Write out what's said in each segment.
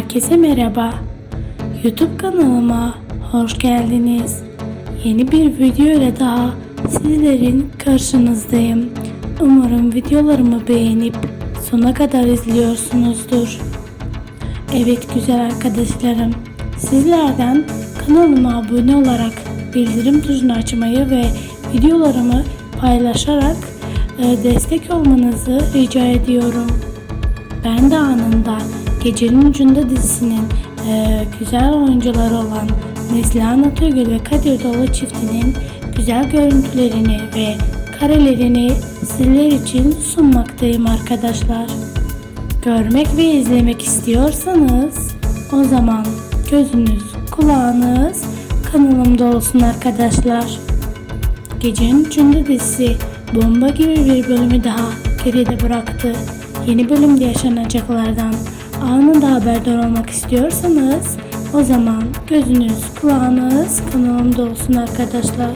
Herkese merhaba. YouTube kanalıma hoş geldiniz. Yeni bir video ile daha sizlerin karşınızdayım. Umarım videolarımı beğenip sona kadar izliyorsunuzdur. Evet güzel arkadaşlarım, sizlerden kanalıma abone olarak bildirim tuşunu açmayı ve videolarımı paylaşarak e, destek olmanızı rica ediyorum. Ben de anında Gecenin Ucunda dizisinin e, güzel oyuncuları olan Neslihan Atagül ve Kadir Dolu çiftinin güzel görüntülerini ve karelerini sizler için sunmaktayım arkadaşlar. Görmek ve izlemek istiyorsanız o zaman gözünüz, kulağınız kanalımda olsun arkadaşlar. Gecenin Üçünde dizisi bomba gibi bir bölümü daha geride bıraktı. Yeni bölümde yaşanacaklardan anında haberdar olmak istiyorsanız o zaman gözünüz, kulağınız kanalımda olsun arkadaşlar.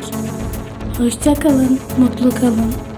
Hoşçakalın, mutlu kalın.